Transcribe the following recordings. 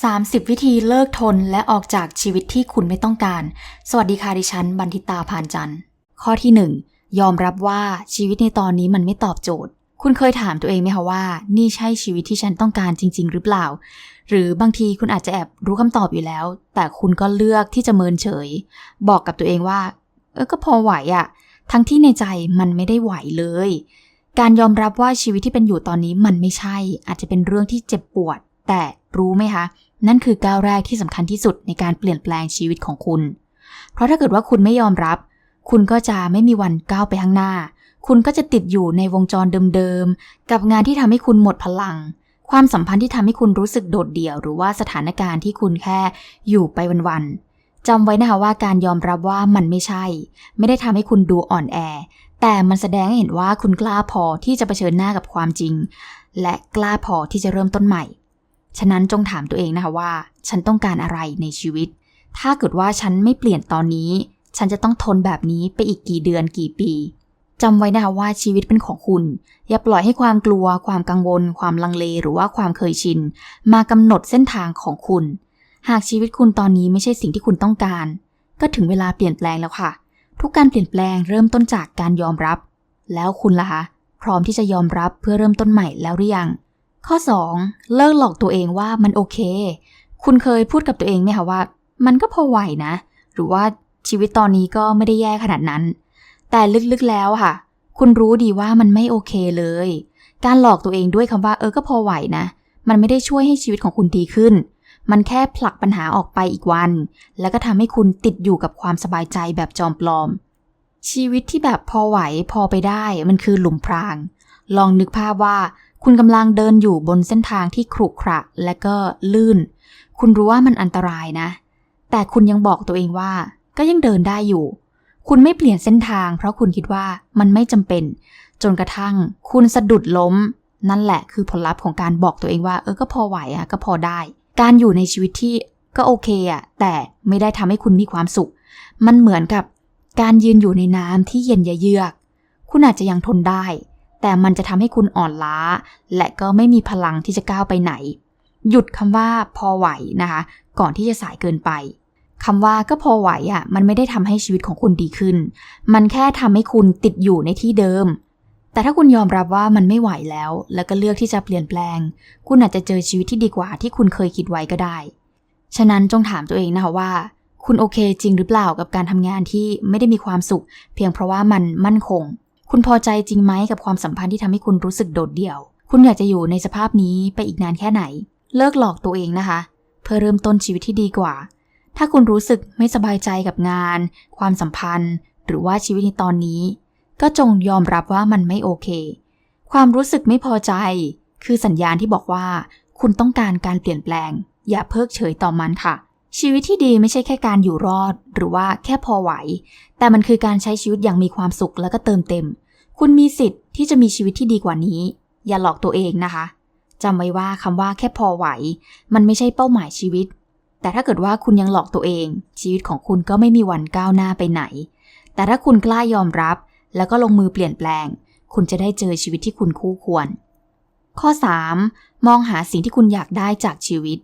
30 วิธีเลิกทนและออกจากชีวิตที่คุณไม่ต้องการ สวัสดีค่ะดิฉัน บันทิตาพานจันทร์ ข้อที่ 1 ยอมรับว่าชีวิตในตอนนี้มันไม่ตอบโจทย์ คุณเคยถามตัวเองไหมคะว่า นี่ใช่ชีวิตที่ฉันต้องการจริง ๆ หรือเปล่า หรือบางทีคุณอาจจะแอบรู้คำตอบอยู่แล้ว แต่คุณก็เลือกที่จะเมินเฉย บอกกับตัวเองว่า เออก็พอไหวอะทั้งที่ในใจมันไม่ได้ไหวเลย การยอมรับว่าชีวิตที่เป็นอยู่ตอนนี้มันไม่ใช่ อาจจะเป็นเรื่องที่เจ็บปวด แต่ รู้ไหมคะ นั่นคือก้าวแรกที่สำคัญที่สุดในการเปลี่ยนแปลงชีวิตของคุณ เพราะถ้าเกิดว่าคุณไม่ยอมรับ คุณก็จะไม่มีวันก้าวไปข้างหน้า คุณก็จะติดอยู่ในวงจรเดิมๆ กับงานที่ทำให้คุณหมดพลัง ความสัมพันธ์ที่ทำให้คุณรู้สึกโดดเดี่ยว หรือว่าสถานการณ์ที่คุณแค่อยู่ไปวันๆจำไว้นะคะว่าการยอมรับว่ามันไม่ใช่ ไม่ได้ทำให้คุณดูอ่อนแอ แต่มันแสดงให้เห็นว่าคุณกล้าพอที่จะเผชิญหน้ากับความจริง และกล้าพอที่จะเริ่มต้นใหม่ ฉะนั้นจงถามตัวเองนะคะว่า ฉันต้องการอะไรในชีวิต ถ้าเกิดว่าฉันไม่เปลี่ยนตอนนี้ ฉันจะต้องทนแบบนี้ไปอีกกี่เดือนกี่ปีจำไว้นะคะว่าชีวิตเป็นของคุณ อย่าปล่อยให้ความกลัว ความกังวล ความลังเล หรือว่าความเคยชิน มากำหนดเส้นทางของคุณ หากชีวิตคุณตอนนี้ไม่ใช่สิ่งที่คุณต้องการ ก็ถึงเวลาเปลี่ยนแปลงแล้วค่ะ ทุกการเปลี่ยนแปลงเริ่มต้นจากการยอมรับ แล้วคุณล่ะคะ พร้อมที่จะยอมรับเพื่อเริ่มต้นใหม่แล้วหรือยัง ข้อ 2. เลิกหลอกตัวเองว่ามันโอเค คุณเคยพูดกับตัวเองไหมคะว่า มันก็พอไหวนะ หรือว่าชีวิตตอนนี้ก็ไม่ได้แย่ขนาดนั้น แต่ลึกๆแล้วค่ะ คุณรู้ดีว่ามันไม่โอเคเลย การหลอกตัวเองด้วยคำว่า เออก็พอไหวนะ มันไม่ได้ช่วยให้ชีวิตของคุณดีขึ้น มันแค่ผลักปัญหาออกไปอีกวัน แล้วก็ทำให้คุณติดอยู่กับความสบายใจแบบจอมปลอม ชีวิตที่แบบพอไหวพอไปได้ มันคือหลุมพราง ลองนึกภาพว่า คุณกำลังเดินอยู่บนเส้นทางที่ขรุขระและก็ลื่น คุณรู้ว่ามันอันตรายนะ แต่คุณยังบอกตัวเองว่า ก็ยังเดินได้อยู่ คุณไม่เปลี่ยนเส้นทาง เพราะคุณคิดว่ามันไม่จำเป็น จนกระทั่ง คุณสะดุดล้ม นั่นแหละคือผลลัพธ์ของการบอกตัวเองว่า เออก็พอไหวอะก็พอได้ การอยู่ในชีวิตที่ก็โอเคอะแต่ไม่ได้ทำให้คุณมีความสุข มันเหมือนกับการยืนอยู่ในน้ำที่เย็นเยือก คุณอาจจะยังทนได้ แต่มันจะทำให้คุณอ่อนล้า และก็ไม่มีพลังที่จะก้าวไปไหน หยุดคำว่าพอไหวนะคะ ก่อนที่จะสายเกินไปคำว่าก็พอไหวอะ่ะ มันไม่ได้ทำให้ชีวิตของคุณดีขึ้น มันแค่ทำให้คุณติดอยู่ในที่เดิม แต่ถ้าคุณยอมรับว่ามันไม่ไหวแล้ว แล้วก็เลือกที่จะเปลี่ยนแปลง คุณอาจจะเจอชีวิตที่ดีกว่าที่คุณเคยคิดไว้ก็ได้ ฉะนั้นจงถามตัวเองนะคะว่า คุณโอเคจริงหรือเปล่ากับการทำงานที่ไม่ได้มีความสุข เพียงเพราะว่ามันมั่นคง คุณพอใจจริงไหมกับความสัมพันธ์ที่ทำให้คุณรู้สึกโดดเดี่ยว คุณอยากจะอยู่ในสภาพนี้ไปอีกนานแค่ไหน เลิกหลอกตัวเองนะคะ เพื่อเริ่มต้นชีวิตที่ดีกว่า ถ้าคุณรู้สึกไม่สบายใจกับงาน ความสัมพันธ์ หรือว่าชีวิตในตอนนี้ ก็จงยอมรับว่ามันไม่โอเค ความรู้สึกไม่พอใจ คือสัญญาณที่บอกว่า คุณต้องการการเปลี่ยนแปลง อย่าเพิกเฉยต่อมันค่ะ ชีวิตที่ดีไม่ใช่แค่การอยู่รอด หรือว่าแค่พอไหว แต่มันคือการใช้ชีวิตอย่างมีความสุขแล้วก็เติมเต็ม คุณมีสิทธิ์ที่จะมีชีวิตที่ดีกว่านี้ อย่าหลอกตัวเองนะคะจำไว้ว่าคำว่าแค่พอไหว มันไม่ใช่เป้าหมายชีวิต แต่ถ้าเกิดว่าคุณยังหลอกตัวเอง ชีวิตของคุณก็ไม่มีวันก้าวหน้าไปไหน แต่ถ้าคุณกล้ายอมรับ แล้วก็ลงมือเปลี่ยนแปลง คุณจะได้เจอชีวิตที่คุณคู่ควร ข้อ 3. มองหาสิ่งที่คุณอยากได้จากชีวิต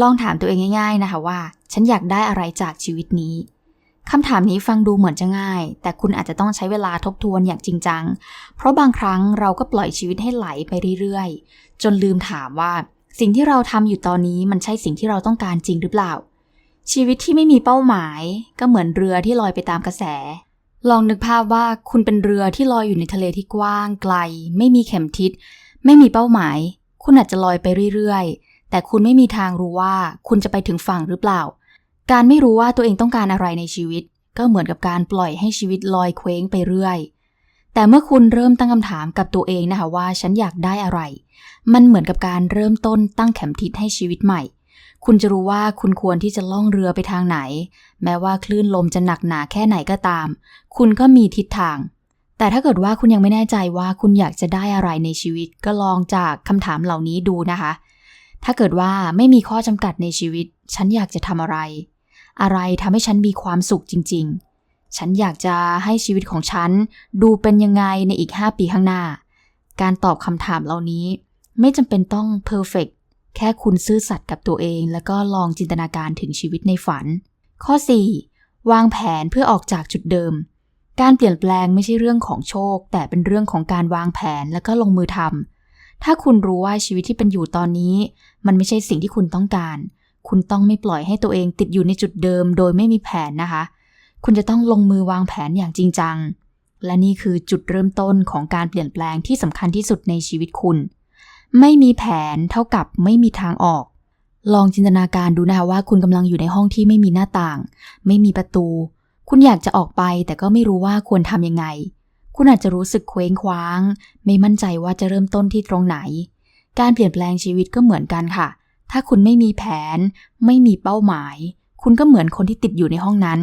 ลองถามตัวเองง่ายๆนะคะว่า ฉันอยากได้อะไรจากชีวิตนี้คำถามนี้ฟังดูเหมือนจะง่าย แต่คุณอาจจะต้องใช้เวลาทบทวนอย่างจริงจัง เพราะบางครั้งเราก็ปล่อยชีวิตให้ไหลไปเรื่อยๆ จนลืมถามว่า สิ่งที่เราทำอยู่ตอนนี้มันใช่สิ่งที่เราต้องการจริงหรือเปล่า ชีวิตที่ไม่มีเป้าหมาย ก็เหมือนเรือที่ลอยไปตามกระแส ลองนึกภาพว่าคุณเป็นเรือที่ลอยอยู่ในทะเลที่กว้างไกล ไม่มีเข็มทิศ ไม่มีเป้าหมาย คุณอาจจะลอยไปเรื่อยๆ แต่คุณไม่มีทางรู้ว่าคุณจะไปถึงฝั่งหรือเปล่า การไม่รู้ว่าตัวเองต้องการอะไรในชีวิต ก็เหมือนกับการปล่อยให้ชีวิตลอยเคว้งไปเรื่อย แต่เมื่อคุณเริ่มตั้งคำถามกับตัวเองนะคะว่าฉันอยากได้อะไร มันเหมือนกับการเริ่มต้นตั้งเข็มทิศให้ชีวิตใหม่ คุณจะรู้ว่าคุณควรที่จะล่องเรือไปทางไหน แม้ว่าคลื่นลมจะหนักหนาแค่ไหนก็ตาม คุณก็มีทิศทางแต่ถ้าเกิดว่าคุณยังไม่แน่ใจว่าคุณอยากจะได้อะไรในชีวิตก็ลองจากคำถามเหล่านี้ดูนะคะ ถ้าเกิดว่าไม่มีข้อจำกัดในชีวิต ฉันอยากจะทำอะไร อะไรทำให้ฉันมีความสุขจริง ๆ ฉันอยากจะให้ชีวิตของฉันดูเป็นยังไงในอีก 5 ปีข้างหน้า การตอบคำถามเหล่านี้ ไม่จำเป็นต้องเพอร์เฟกแค่คุณซื่อสัตย์กับตัวเอง แล้วก็ลองจินตนาการถึงชีวิตในฝัน ข้อ 4. วางแผนเพื่อออกจากจุดเดิม การเปลี่ยนแปลงไม่ใช่เรื่องของโชค แต่เป็นเรื่องของการวางแผนแล้วก็ลงมือทำถ้าคุณรู้ว่าชีวิตที่เป็นอยู่ตอนนี้ มันไม่ใช่สิ่งที่คุณต้องการ คุณต้องไม่ปล่อยให้ตัวเองติดอยู่ในจุดเดิม โดยไม่มีแผนนะคะ คุณจะต้องลงมือวางแผนอย่างจริงจัง และนี่คือจุดเริ่มต้นของการเปลี่ยนแปลงที่สำคัญที่สุดในชีวิตคุณ ไม่มีแผนเท่ากับไม่มีทางออก ลองจินตนาการดูนะคะว่าคุณกำลังอยู่ในห้องที่ไม่มีหน้าต่าง ไม่มีประตู คุณอยากจะออกไปแต่ก็ไม่รู้ว่าควรทำยังไง คุณอาจจะรู้สึกเคว้งคว้าง ไม่มั่นใจว่าจะเริ่มต้นที่ตรงไหน การเปลี่ยนแปลงชีวิตก็เหมือนกันค่ะ ถ้าคุณไม่มีแผน ไม่มีเป้าหมาย คุณก็เหมือนคนที่ติดอยู่ในห้องนั้น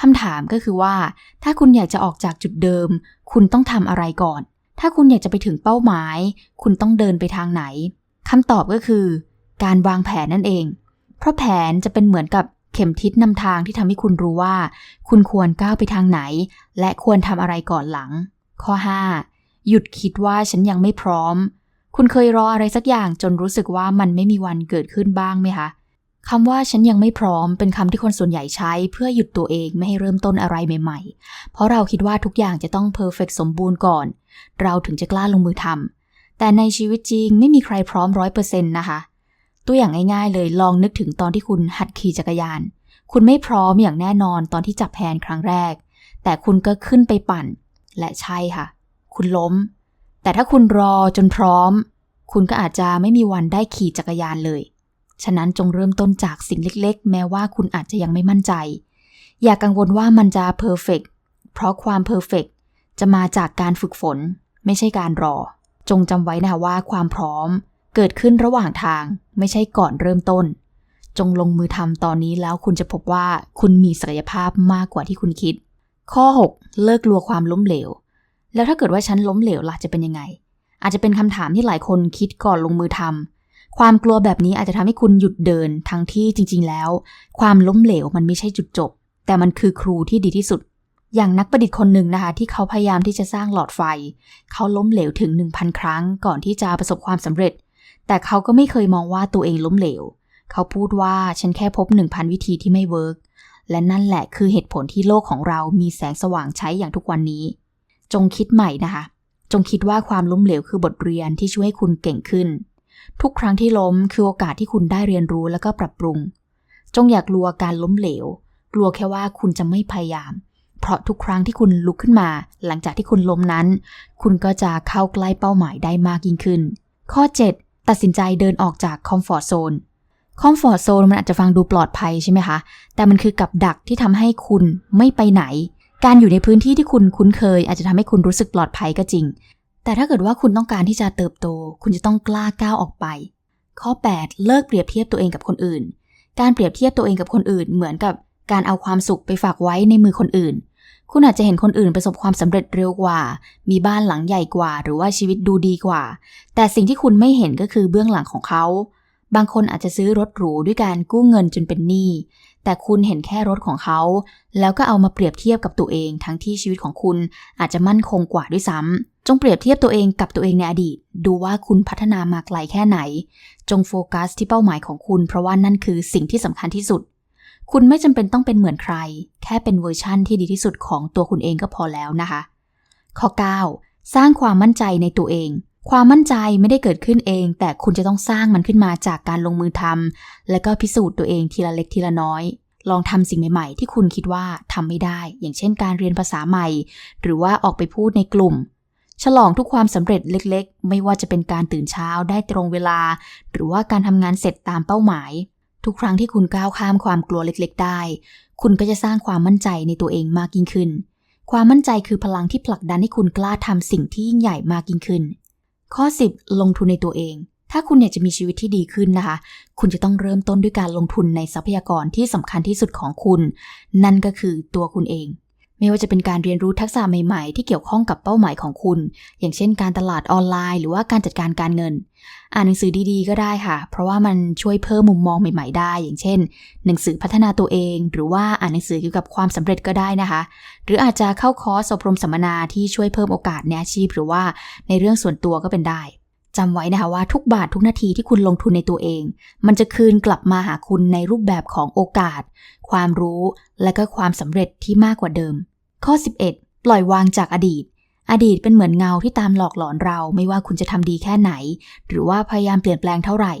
คำถามก็คือว่า ถ้าคุณอยากจะออกจากจุดเดิม คุณต้องทำอะไรก่อน ถ้าคุณอยากจะไปถึงเป้าหมาย คุณต้องเดินไปทางไหนคำตอบก็คือ การวางแผนนั่นเอง เพราะแผนจะเป็นเหมือนกับเข็มทิศนำทางที่ทำให้คุณรู้ว่า คุณควรก้าวไปทางไหน และควรทำอะไรก่อนหลัง ข้อ 5. หยุดคิดว่าฉันยังไม่พร้อม คุณเคยรออะไรสักอย่างจนรู้สึกว่ามันไม่มีวันเกิดขึ้นบ้างไหมคะคำว่าฉันยังไม่พร้อมเป็นคำที่คนส่วนใหญ่ใช้ เพื่อหยุดตัวเองไม่ให้เริ่มต้นอะไรใหม่ ๆ เพราะเราคิดว่าทุกอย่างจะต้องเพอร์เฟกสมบูรณ์ก่อน เราถึงจะกล้าลงมือทำแต่ในชีวิตจริงไม่มีใครพร้อมร้อยเปอร์เซ็นต์นะคะ ตัวอย่างง่ายๆ เลยลองนึกถึงตอนที่คุณหัดขี่จักรยาน คุณไม่พร้อมอย่างแน่นอนตอนที่จับแฮนด์ครั้งแรก แต่คุณก็ขึ้นไปปั่น และใช่ค่ะ คุณล้ม แต่ถ้าคุณรอจนพร้อม คุณก็อาจจะไม่มีวันได้ขี่จักรยานเลย ฉะนั้นจงเริ่มต้นจากสิ่งเล็กๆ แม้ว่าคุณอาจจะยังไม่มั่นใจ อย่ากกังวลว่ามันจะเพอร์เฟกเพราะความเพอร์เฟกจะมาจากการฝึกฝน ไม่ใช่การรอ จงจำไว้นะว่าความพร้อมเกิดขึ้นระหว่างทาง ไม่ใช่ก่อนเริ่มต้น จงลงมือทำตอนนี้แล้วคุณจะพบว่าคุณมีศักยภาพมากกว่าที่คุณคิด ข้อ 6 เลิกกลัวความล้มเหลว แล้วถ้าเกิดว่าฉันล้มเหลวล่ะจะเป็นยังไง อาจจะเป็นคำถามที่หลายคนคิดก่อนลงมือทำความกลัวแบบนี้อาจจะทำให้คุณหยุดเดิน ทั้งที่จริง ๆ แล้ว ความล้มเหลวมันไม่ใช่จุดจบ แต่มันคือครูที่ดีที่สุด อย่างนักประดิษฐ์คนหนึ่งนะคะ ที่เขาพยายามที่จะสร้างหลอดไฟ เขาล้มเหลวถึง 1,000 ครั้ง ก่อนที่จะประสบความสำเร็จ แต่เขาก็ไม่เคยมองว่าตัวเองล้มเหลว เขาพูดว่าฉันแค่พบ 1,000 วิธีที่ไม่เวิร์กและนั่นแหละคือเหตุผลที่โลกของเรามีแสงสว่างใช้อย่างทุกวันนี้ จงคิดใหม่นะคะ จงคิดว่าความล้มเหลวคือบทเรียนที่ช่วยให้คุณเก่งขึ้น ทุกครั้งที่ล้มคือโอกาสที่คุณได้เรียนรู้แล้วก็ปรับปรุง จงอย่ากลัวการล้มเหลว กลัวแค่ว่าคุณจะไม่พยายาม เพราะทุกครั้งที่คุณลุกขึ้นมา หลังจากที่คุณล้มนั้น คุณก็จะเข้าใกล้เป้าหมายได้มากยิ่งขึ้น ข้อ 7 ตัดสินใจเดินออกจากคอมฟอร์ทโซนคอมฟอร์ทโซนมันอาจจะฟังดูปลอดภัยใช่ไหมคะ แต่มันคือกับดักที่ทำให้คุณไม่ไปไหน การอยู่ในพื้นที่ที่คุณคุ้นเคย อาจจะทำให้คุณรู้สึกปลอดภัยก็จริง แต่ถ้าเกิดว่าคุณต้องการที่จะเติบโต คุณจะต้องกล้าก้าวออกไป ข้อ 8 เลิกเปรียบเทียบตัวเองกับคนอื่น การเปรียบเทียบตัวเองกับคนอื่น เหมือนกับการเอาความสุขไปฝากไว้ในมือคนอื่น คุณอาจจะเห็นคนอื่นประสบความสำเร็จเร็วกว่า มีบ้านหลังใหญ่กว่า หรือว่าชีวิตดูดีกว่า แต่สิ่งที่คุณไม่เห็นก็คือเบื้องหลังของเขา บางคนอาจจะซื้อรถหรูด้วยการกู้เงินจนเป็นหนี้ แต่คุณเห็นแค่รถของเขา แล้วก็เอามาเปรียบเทียบกับตัวเอง ทั้งที่ชีวิตของคุณอาจจะมั่นคงกว่าด้วยซ้ำจงเปรียบเทียบตัวเองกับตัวเองในอดีต ดูว่าคุณพัฒนามาไกลแค่ไหน จงโฟกัสที่เป้าหมายของคุณ เพราะว่านั่นคือสิ่งที่สำคัญที่สุด คุณไม่จำเป็นต้องเป็นเหมือนใคร แค่เป็นเวอร์ชั่นที่ดีที่สุดของตัวคุณเองก็พอแล้วนะคะ ข้อ 9 สร้างความมั่นใจในตัวเอง ความมั่นใจไม่ได้เกิดขึ้นเอง แต่คุณจะต้องสร้างมันขึ้นมาจากการลงมือทำและก็พิสูจน์ตัวเองทีละเล็กทีละน้อย ลองทำสิ่งใหม่ๆ ที่คุณคิดว่าทำไม่ได้ อย่างเช่น การเรียนภาษาใหม่ หรือว่าออกไปพูดในกลุ่ม ฉลองทุกความสำเร็จเล็กๆ ไม่ว่าจะเป็นการตื่นเช้าได้ตรงเวลา หรือว่าการทำงานเสร็จตามเป้าหมาย ทุกครั้งที่คุณก้าวข้ามความกลัวเล็ก ๆ ได้ คุณก็จะสร้างความมั่นใจในตัวเองมากยิ่งขึ้น ความมั่นใจคือพลังที่ผลักดันให้คุณกล้าทำสิ่งที่ยิ่งใหญ่มากยิ่งขึ้น ข้อ 10 ลงทุนในตัวเอง ถ้าคุณอยากจะมีชีวิตที่ดีขึ้นนะคะ คุณจะต้องเริ่มต้นด้วยการลงทุนในทรัพยากรที่สำคัญที่สุดของคุณ นั่นก็คือตัวคุณเอง ไม่ว่าจะเป็นการเรียนรู้ทักษะใหม่ๆ ที่เกี่ยวข้องกับเป้าหมายของคุณ อย่างเช่นการตลาดออนไลน์ หรือว่าการจัดการการเงิน อ่านหนังสือดีๆ ก็ได้ค่ะ เพราะว่ามันช่วยเพิ่มมุมมองใหม่ๆ ได้ อย่างเช่น หนังสือพัฒนาตัวเอง หรือว่าอ่านหนังสือเกี่ยวกับความสำเร็จก็ได้นะคะ หรืออาจจะเข้าคอร์สอบรมสัมมนาที่ช่วยเพิ่มโอกาสในอาชีพ หรือว่าในเรื่องส่วนตัวก็เป็นได้จำไว้นะคะว่าทุกบาททุกนาทีที่คุณลงทุนในตัวเอง มันจะคืนกลับมาหาคุณในรูปแบบของโอกาส ความรู้ และก็ความสำเร็จที่มากกว่าเดิม ข้อ 11 ปล่อยวางจากอดีต อดีตเป็นเหมือนเงาที่ตามหลอกหลอนเรา ไม่ว่าคุณจะทำดีแค่ไหน หรือว่าพยายามเปลี่ยนแปลงเท่าไหร่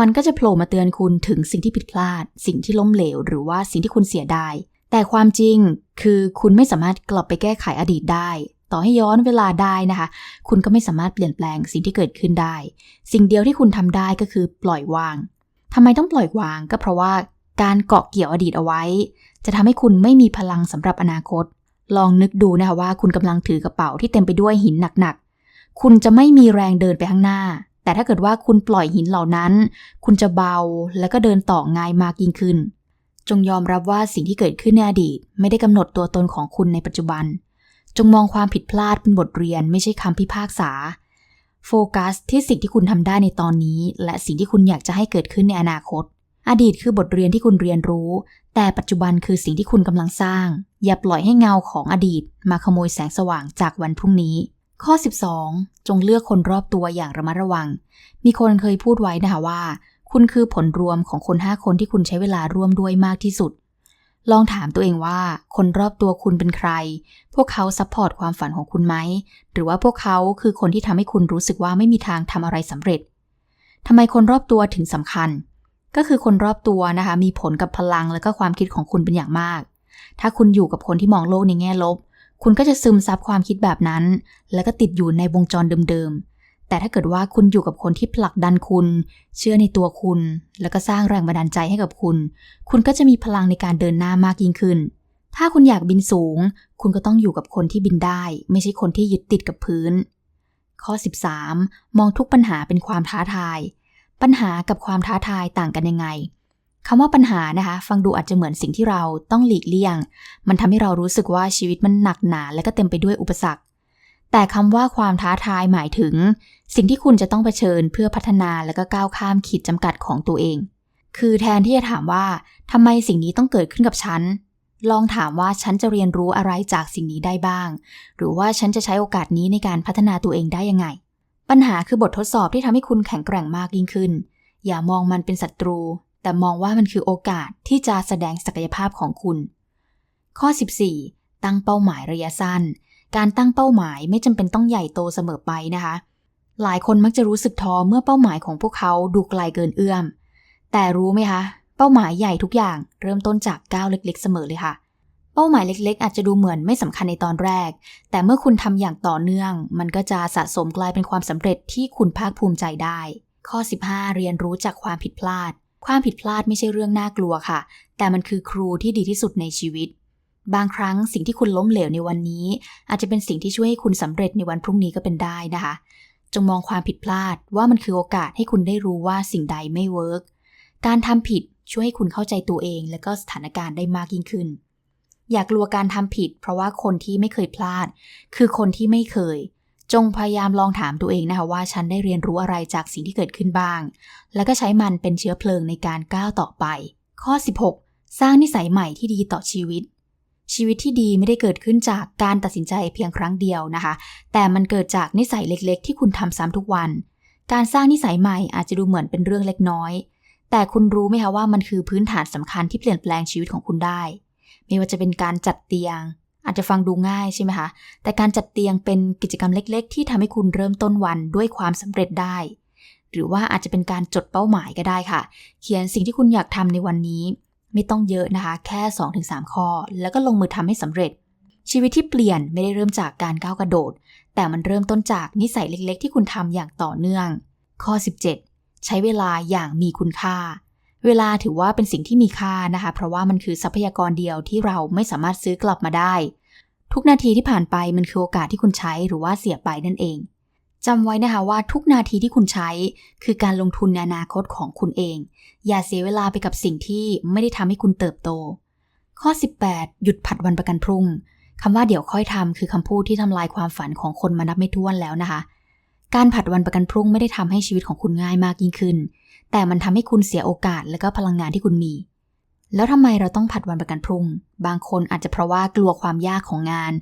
มันก็จะโผล่มาเตือนคุณถึงสิ่งที่ผิดพลาด สิ่งที่ล้มเหลว หรือว่าสิ่งที่คุณเสียดาย แต่ความจริงคือคุณไม่สามารถกลับไปแก้ไขอดีตได้ต่อให้ย้อนเวลาได้นะคะ คุณก็ไม่สามารถเปลี่ยนแปลงสิ่งที่เกิดขึ้นได้ สิ่งเดียวที่คุณทำได้ก็คือปล่อยวางทำไมต้องปล่อยวางก็เพราะว่า การเกาะเกี่ยวอดีตเอาไว้ จะทำให้คุณไม่มีพลังสำหรับอนาคต ลองนึกดูนะคะว่าคุณกำลังถือกระเป๋าที่เต็มไปด้วยหินหนักๆ คุณจะไม่มีแรงเดินไปข้างหน้า แต่ถ้าเกิดว่าคุณปล่อยหินเหล่านั้น คุณจะเบาแล้วก็เดินต่อง่ายมากยิ่งขึ้น จงยอมรับว่าสิ่งที่เกิดขึ้นในอดีต ไม่ได้กำหนดตัวตนของคุณในปัจจุบัน จงมองความผิดพลาดเป็นบทเรียนไม่ใช่คำพิพากษาโฟกัสที่สิ่งที่คุณทำได้ในตอนนี้ และสิ่งที่คุณอยากจะให้เกิดขึ้นในอนาคต อดีตคือบทเรียนที่คุณเรียนรู้ แต่ปัจจุบันคือสิ่งที่คุณกำลังสร้าง อย่าปล่อยให้เงาของอดีต มาขโมยแสงสว่างจากวันพรุ่งนี้ ข้อ 12 จงเลือกคนรอบตัวอย่างระมัดระวัง มีคนเคยพูดไว้นะคะว่า คุณคือผลรวมของคน 5 คนที่คุณใช้เวลาร่วมด้วยมากที่สุด ลองถามตัวเองว่า คนรอบตัวคุณเป็นใคร พวกเขาซัพพอร์ตความฝันของคุณไหม หรือว่าพวกเขาคือคนที่ทำให้คุณรู้สึกว่าไม่มีทางทำอะไรสำเร็จทำไมคนรอบตัวถึงสำคัญ ก็คือคนรอบตัวนะคะ มีผลกับพลังและก็ความคิดของคุณเป็นอย่างมาก ถ้าคุณอยู่กับคนที่มองโลกในแง่ลบ คุณก็จะซึมซับความคิดแบบนั้น แล้วก็ติดอยู่ในวงจรเดิมๆ แต่ถ้าเกิดว่าคุณอยู่กับคนที่ผลักดันคุณ เชื่อในตัวคุณ แล้วก็สร้างแรงบันดาลใจให้กับคุณ คุณก็จะมีพลังในการเดินหน้ามากยิ่งขึ้น ถ้าคุณอยากบินสูง คุณก็ต้องอยู่กับคนที่บินได้ ไม่ใช่คนที่ยึดติดกับพื้น ข้อ 13 มองทุกปัญหาเป็นความท้าทาย ปัญหากับความท้าทายต่างกันยังไงคำว่าปัญหานะคะ ฟังดูอาจจะเหมือนสิ่งที่เราต้องหลีกเลี่ยง มันทำให้เรารู้สึกว่าชีวิตมันหนักหนา และก็เต็มไปด้วยอุปสรรค แต่คำว่าความท้าทายหมายถึง สิ่งที่คุณจะต้องเผชิญเพื่อพัฒนาและก็ก้าวข้ามขีดจำกัดของตัวเอง คือแทนที่จะถามว่าทำไมสิ่งนี้ต้องเกิดขึ้นกับฉัน ลองถามว่าฉันจะเรียนรู้อะไรจากสิ่งนี้ได้บ้าง หรือว่าฉันจะใช้โอกาสนี้ในการพัฒนาตัวเองได้ยังไง ปัญหาคือบททดสอบที่ทำให้คุณแข็งแกร่งมากยิ่งขึ้น อย่ามองมันเป็นศัตรู แต่มองว่ามันคือโอกาสที่จะแสดงศักยภาพของคุณ ข้อ 14 ตั้งเป้าหมายระยะสั้น การตั้งเป้าหมายไม่จำเป็นต้องใหญ่โตเสมอไปนะคะ หลายคนมักจะรู้สึกท้อเมื่อเป้าหมายของพวกเขาดูไกลเกินเอื้อม แต่รู้ไหมคะ เป้าหมายใหญ่ทุกอย่าง เริ่มต้นจากก้าวเล็ก ๆ เสมอเลยค่ะ เป้าหมายเล็กๆ อาจจะดูเหมือนไม่สำคัญในตอนแรก แต่เมื่อคุณทำอย่างต่อเนื่อง มันก็จะสะสมกลายเป็นความสำเร็จที่คุณภาคภูมิใจได้ ข้อ 15 เรียนรู้จากความผิดพลาด ความผิดพลาดไม่ใช่เรื่องน่ากลัวค่ะ แต่มันคือครูที่ดีที่สุดในชีวิต บางครั้งสิ่งที่คุณล้มเหลวในวันนี้ อาจจะเป็นสิ่งที่ช่วยให้คุณสำเร็จในวันพรุ่งนี้ก็เป็นได้นะคะ จงมองความผิดพลาดว่ามันคือโอกาสให้คุณได้รู้ว่าสิ่งใดไม่เวิร์กการทำผิดช่วยให้คุณเข้าใจตัวเอง และก็สถานการณ์ได้มากยิ่งขึ้น อย่ากลัวการทำผิด เพราะว่าคนที่ไม่เคยพลาด คือคนที่ไม่เคย จงพยายามลองถามตัวเองนะคะว่าฉันได้เรียนรู้อะไรจากสิ่งที่เกิดขึ้นบ้าง แล้วก็ใช้มันเป็นเชื้อเพลิงในการก้าวต่อไป ข้อ 16 สร้างนิสัยใหม่ที่ดีต่อชีวิต ชีวิตที่ดีไม่ได้เกิดขึ้นจากการตัดสินใจเพียงครั้งเดียวนะคะ แต่มันเกิดจากนิสัยเล็กๆ ที่คุณทำซ้ำทุกวัน การสร้างนิสัยใหม่อาจจะดูเหมือนเป็นเรื่องเล็กน้อย แต่คุณรู้ไหมคะว่ามันคือพื้นฐานสำคัญที่เปลี่ยนแปลงชีวิตของคุณได้ ไม่ว่าจะเป็นการจัดเตียง อาจจะฟังดูง่ายใช่ไหมคะ แต่การจัดเตียงเป็นกิจกรรมเล็ก ๆ ที่ทำให้คุณเริ่มต้นวันด้วยความสำเร็จได้ หรือว่าอาจจะเป็นการจดเป้าหมายก็ได้ค่ะ เขียนสิ่งที่คุณอยากทำในวันนี้ ไม่ต้องเยอะนะคะ แค่ 2-3 ข้อ แล้วก็ลงมือทำให้สำเร็จ ชีวิตที่เปลี่ยนไม่ได้เริ่มจากการก้าวกระโดด แต่มันเริ่มต้นจากนิสัยเล็ก ๆ ที่คุณทำอย่างต่อเนื่อง ข้อ 17 ใช้เวลาอย่างมีคุณค่า เวลาถือว่าเป็นสิ่งที่มีค่านะคะ เพราะว่ามันคือทรัพยากรเดียวที่เราไม่สามารถซื้อกลับมาได้ ทุกนาทีที่ผ่านไปมันคือโอกาสที่คุณใช้หรือว่าเสียไปนั่นเองจำไว้นะคะว่าทุกนาทีที่คุณใช้ คือการลงทุนในอนาคตของคุณเอง อย่าเสียเวลาไปกับสิ่งที่ไม่ได้ทำให้คุณเติบโต ข้อ 18 หยุดผัดวันประกันพรุ่งคำว่าเดี๋ยวค่อยทำคือคำพูดที่ทำลายความฝันของคนมานับไม่ถ้วนแล้วนะคะ การผัดวันประกันพรุ่งไม่ได้ทำให้ชีวิตของคุณง่ายมากยิ่งขึ้น แต่มันทำให้คุณเสียโอกาสและก็พลังงานที่คุณมี แล้วทำไมเราต้องผัดวันประกันพรุ่ง บางคนอาจจะเพราะว่ากลัวความยากของงาน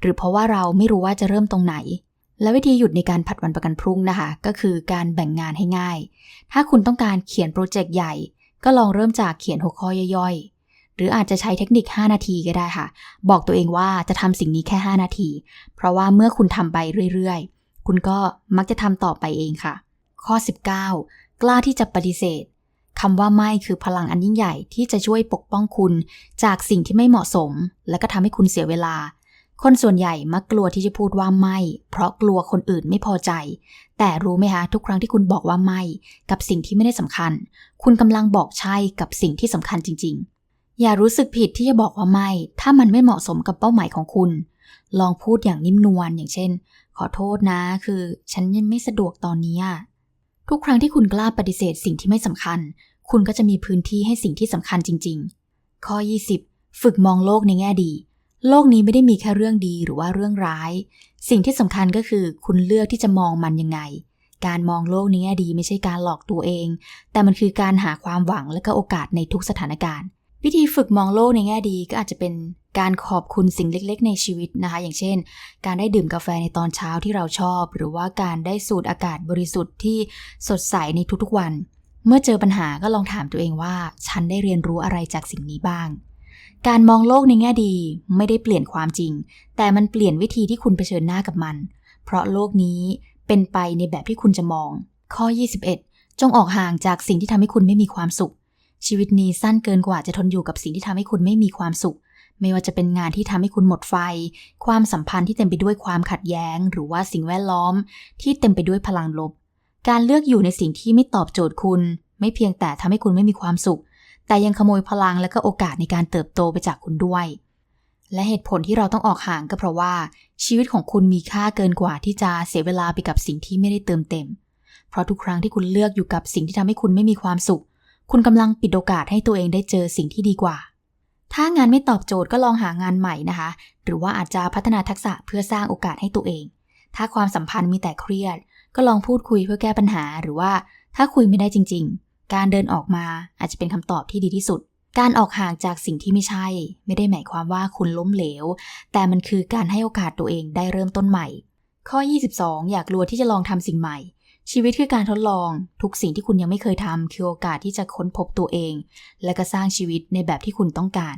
หรือเพราะว่าเราไม่รู้ว่าจะเริ่มตรงไหน และวิธีหยุดในการผัดวันประกันพรุ่งนะคะ ก็คือการแบ่งงานให้ง่าย ถ้าคุณต้องการเขียนโปรเจกต์ใหญ่ ก็ลองเริ่มจากเขียนหัวข้อย่อยๆหรืออาจจะใช้เทคนิค 5 นาทีก็ได้ค่ะ บอกตัวเองว่าจะทำสิ่งนี้แค่ 5 นาที เพราะว่าเมื่อคุณทำไปเรื่อยๆ คุณก็มักจะทำต่อไปเองค่ะ ข้อ 19 กล้าที่จะปฏิเสธคำว่าไม่คือพลังอันยิ่งใหญ่ที่จะช่วยปกป้องคุณจากสิ่งที่ไม่เหมาะสม และก็ทำให้คุณเสียเวลา คนส่วนใหญ่มักกลัวที่จะพูดว่าไม่ เพราะกลัวคนอื่นไม่พอใจ แต่รู้ไหมคะทุกครั้งที่คุณบอกว่าไม่ กับสิ่งที่ไม่ได้สำคัญ คุณกำลังบอกใช่กับสิ่งที่สำคัญจริง ๆ อย่ารู้สึกผิดที่จะบอกว่าไม่ ถ้ามันไม่เหมาะสมกับเป้าหมายของคุณ ลองพูดอย่างนิ่มนวลอย่างเช่น ขอโทษนะ คือ ฉันยังไม่สะดวกตอนนี้ ทุกครั้งที่คุณกล้าปฏิเสธสิ่งที่ไม่สำคัญ คุณก็จะมีพื้นที่ให้สิ่งที่สำคัญจริง ๆ ข้อ 20 ฝึกมองโลกในแง่ดี โลกนี้ไม่ได้มีแค่เรื่องดีหรือว่าเรื่องร้าย สิ่งที่สำคัญก็คือคุณเลือกที่จะมองมันยังไง การมองโลกในแง่ดีไม่ใช่การหลอกตัวเอง แต่มันคือการหาความหวังและก็โอกาสในทุกสถานการณ์ วิธีฝึกมองโลกในแง่ดีก็อาจจะเป็น การขอบคุณสิ่งเล็กๆ ในชีวิตนะคะ อย่างเช่น การได้ดื่มกาแฟในตอนเช้าที่เราชอบ หรือว่าการได้สูดอากาศบริสุทธิ์ที่สดใสในทุกๆวัน เมื่อเจอปัญหาก็ลองถามตัวเองว่า ฉันได้เรียนรู้อะไรจากสิ่งนี้บ้าง การมองโลกในแง่ดีไม่ได้เปลี่ยนความจริง แต่มันเปลี่ยนวิธีที่คุณเผชิญหน้ากับมัน เพราะโลกนี้เป็นไปในแบบที่คุณจะมอง ข้อ 21 จงออกห่างจากสิ่งที่ทำให้คุณไม่มีความสุข ชีวิตนี้สั้นเกินกว่าจะทนอยู่กับสิ่งที่ทำให้คุณไม่มีความสุข ไม่ว่าจะเป็นงานที่ทำให้คุณหมดไฟ ความสัมพันธ์ที่เต็มไปด้วยความขัดแย้ง หรือว่าสิ่งแวดล้อม ที่เต็มไปด้วยพลังลบ การเลือกอยู่ในสิ่งที่ไม่ตอบโจทย์คุณ ไม่เพียงแต่ทำให้คุณไม่มีความสุข แต่ยังขโมยพลังและก็โอกาสในการเติบโตไปจากคุณด้วย และเหตุผลที่เราต้องออกห่างก็เพราะว่า ชีวิตของคุณมีค่าเกินกว่าที่จะเสียเวลาไปกับสิ่งที่ไม่ได้เติมเต็ม เพราะทุกครั้งที่คุณเลือกอยู่กับสิ่งที่ทำให้คุณไม่มีความสุข คุณกำลังปิดโอกาสให้ตัวเองได้เจอสิ่งที่ดีกว่า ถ้างานไม่ตอบโจทย์ก็ลองหางานใหม่นะคะ หรือว่าอาจจะพัฒนาทักษะเพื่อสร้างโอกาสให้ตัวเอง ถ้าความสัมพันธ์มีแต่เครียด ก็ลองพูดคุยเพื่อแก้ปัญหา หรือว่าถ้าคุยไม่ได้จริง ๆ การเดินออกมาอาจจะเป็นคำตอบที่ดีที่สุด การออกห่างจากสิ่งที่ไม่ใช่ ไม่ได้หมายความว่าคุณล้มเหลว แต่มันคือการให้โอกาสตัวเองได้เริ่มต้นใหม่ ข้อ 22 อยากกลัวที่จะลองทำสิ่งใหม่ ชีวิตคือการทดลอง ทุกสิ่งที่คุณยังไม่เคยทำคือโอกาสที่จะค้นพบตัวเอง และก็สร้างชีวิตในแบบที่คุณต้องการ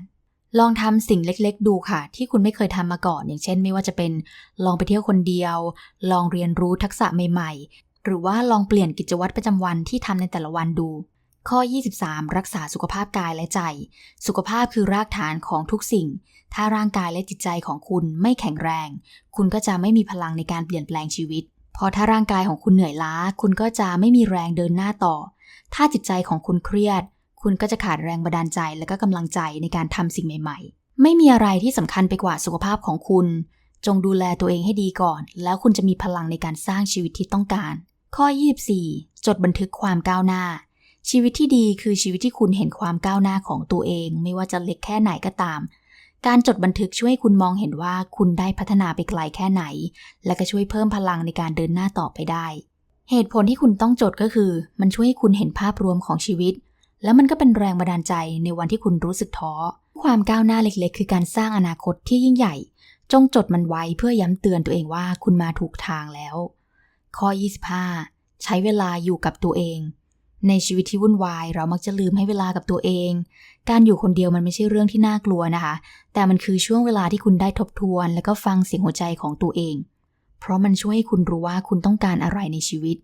ลองทำสิ่งเล็กๆ ดูค่ะ ที่คุณไม่เคยทำมาก่อน อย่างเช่น ไม่ว่าจะเป็นลองไปเที่ยวคนเดียว ลองเรียนรู้ทักษะใหม่ๆ หรือว่าลองเปลี่ยนกิจวัตรประจำวันที่ทำในแต่ละวันดู ข้อ 23 รักษาสุขภาพกายและใจ สุขภาพคือรากฐานของทุกสิ่ง ถ้าร่างกายและจิตใจของคุณไม่แข็งแรง คุณก็จะไม่มีพลังในการเปลี่ยนแปลงชีวิต พอถ้าร่างกายของคุณเหนื่อยล้า คุณก็จะไม่มีแรงเดินหน้าต่อ ถ้าจิตใจของคุณเครียด คุณก็จะขาดแรงบันดาลใจและก็กำลังใจในการทำสิ่งใหม่ๆ ไม่มีอะไรที่สำคัญไปกว่าสุขภาพของคุณ จงดูแลตัวเองให้ดีก่อน แล้วคุณจะมีพลังในการสร้างชีวิตที่ต้องการ ข้อ 24 จดบันทึกความก้าวหน้า ชีวิตที่ดีคือชีวิตที่คุณเห็นความก้าวหน้าของตัวเอง ไม่ว่าจะเล็กแค่ไหนก็ตาม การจดบันทึกช่วยคุณมองเห็นว่าคุณได้พัฒนาไปไกลแค่ไหน และก็ช่วยเพิ่มพลังในการเดินหน้าต่อไปได้ เหตุผลที่คุณต้องจดก็คือ มันช่วยให้คุณเห็นภาพรวมของชีวิต แล้วมันก็เป็นแรงบันดาลใจในวันที่คุณรู้สึกท้อ ความก้าวหน้าเล็กๆ คือการสร้างอนาคตที่ยิ่งใหญ่ จงจดมันไว้เพื่อย้ำเตือนตัวเองว่าคุณมาถูกทางแล้ว ข้อ 25 ใช้เวลาอยู่กับตัวเอง ในชีวิตที่วุ่นวายเรามักจะลืมให้เวลากับตัวเอง การอยู่คนเดียวมันไม่ใช่เรื่องที่น่ากลัวนะคะ แต่มันคือช่วงเวลาที่คุณได้ทบทวน แล้วก็ฟังเสียงหัวใจของตัวเอง เพราะมันช่วยให้คุณรู้ว่าคุณต้องการอะไรในชีวิต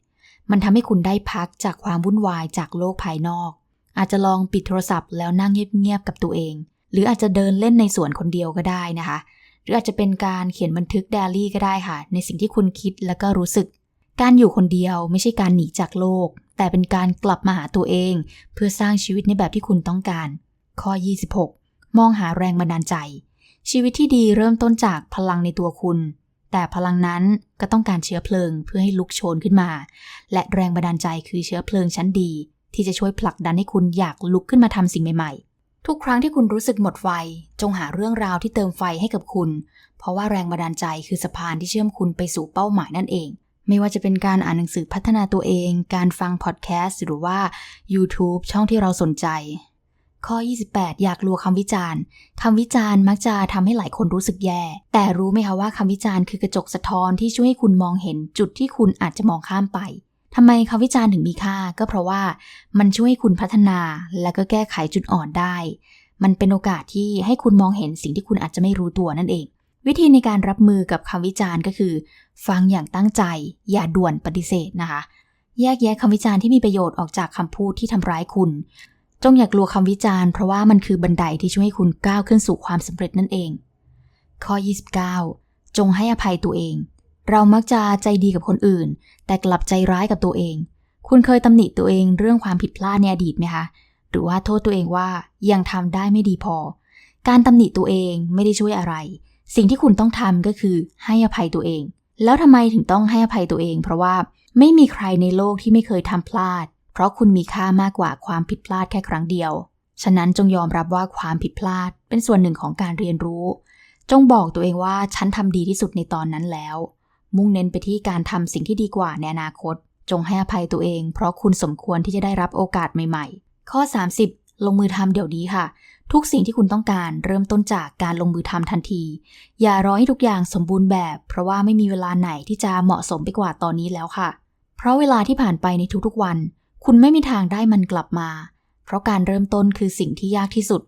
มันทำให้คุณได้พักจากความวุ่นวายจากโลกภายนอก อาจจะลองปิดโทรศัพท์แล้วนั่งเงียบๆกับตัวเอง หรืออาจจะเดินเล่นในสวนคนเดียวก็ได้นะคะ หรืออาจจะเป็นการเขียนบันทึกไดอารี่ก็ได้ค่ะ ในสิ่งที่คุณคิดแล้วก็รู้สึก การอยู่คนเดียวไม่ใช่การหนีจากโลก แต่เป็นการกลับมาหาตัวเอง เพื่อสร้างชีวิตในแบบที่คุณต้องการ ข้อ 26 มองหาแรงบันดาลใจ ชีวิตที่ดีเริ่มต้นจากพลังในตัวคุณ แต่พลังนั้นก็ต้องการเชื้อเพลิงเพื่อให้ลุกโชนขึ้นมา และแรงบันดาลใจคือเชื้อเพลิงชั้นดี ที่จะช่วยผลักดันให้คุณอยากลุกขึ้นมาทำสิ่งใหม่ๆ ทุกครั้งที่คุณรู้สึกหมดไฟ จงหาเรื่องราวที่เติมไฟให้กับคุณ เพราะว่าแรงบันดาลใจคือสะพานที่เชื่อมคุณไปสู่เป้าหมายนั่นเองไม่ว่าจะเป็นการอ่านหนังสือพัฒนาตัวเอง การฟังพอดแคสต์หรือว่า YouTube ช่องที่เราสนใจ ข้อ 28 อยากกลัวคำวิจารณ์คำวิจารณ์มักจะทำให้หลายคนรู้สึกแย่ แต่รู้ไหมคะว่าคำวิจารณ์คือกระจกสะท้อนที่ช่วยให้คุณมองเห็นจุดที่คุณอาจจะมองข้ามไปทำไมคำวิจารณ์ถึงมีค่า ก็เพราะว่ามันช่วยให้คุณพัฒนาและก็แก้ไขจุดอ่อนได้ มันเป็นโอกาสที่ให้คุณมองเห็นสิ่งที่คุณอาจจะไม่รู้ตัวนั่นเอง วิธีในการรับมือกับคำวิจารณ์ก็คือ ฟังอย่างตั้งใจ อย่าด่วนปฏิเสธนะคะแยกแยะคำวิจารณ์ที่มีประโยชน์ออกจากคำพูดที่ทำร้ายคุณ จงอย่ากลัวคำวิจารณ์ เพราะว่ามันคือบันไดที่ช่วยให้คุณก้าวขึ้นสู่ความสำเร็จนั่นเอง ข้อ 29 จงให้อภัยตัวเอง เรามักจะใจดีกับคนอื่น แต่กลับใจร้ายกับตัวเอง คุณเคยตำหนิตัวเองเรื่องความผิดพลาดในอดีตไหมคะ หรือว่าโทษตัวเองว่ายังทำได้ไม่ดีพอ การตำหนิตัวเองไม่ได้ช่วยอะไร สิ่งที่คุณต้องทำก็คือให้อภัยตัวเอง แล้วทำไมถึงต้องให้อภัยตัวเอง เพราะว่าไม่มีใครในโลกที่ไม่เคยทำพลาด เพราะคุณมีค่ามากกว่าความผิดพลาดแค่ครั้งเดียว ฉะนั้นจงยอมรับว่าความผิดพลาดเป็นส่วนหนึ่งของการเรียนรู้ จงบอกตัวเองว่าฉันทำดีที่สุดในตอนนั้นแล้ว มุ่งเน้นไปที่การทำสิ่งที่ดีกว่าในอนาคต จงให้อภัยตัวเอง เพราะคุณสมควรที่จะได้รับโอกาสใหม่ๆ ข้อ 30 ลงมือทำเดี๋ยวนี้ค่ะ ทุกสิ่งที่คุณต้องการเริ่มต้นจากการลงมือทำทันที อย่ารอให้ทุกอย่างสมบูรณ์แบบ เพราะว่าไม่มีเวลาไหนที่จะเหมาะสมไปกว่าตอนนี้แล้วค่ะ เพราะเวลาที่ผ่านไปในทุกๆวัน คุณไม่มีทางได้มันกลับมา เพราะการเริ่มต้นคือสิ่งที่ยากที่สุด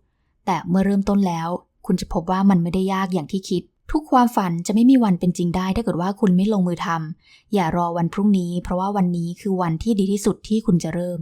แต่เมื่อเริ่มต้นแล้ว คุณจะพบว่ามันไม่ได้ยากอย่างที่คิด ทุกความฝันจะไม่มีวันเป็นจริงได้ถ้าเกิดว่าคุณไม่ลงมือทำอย่ารอวันพรุ่งนี้ เพราะว่าวันนี้คือวันที่ดีที่สุดที่คุณจะเริ่ม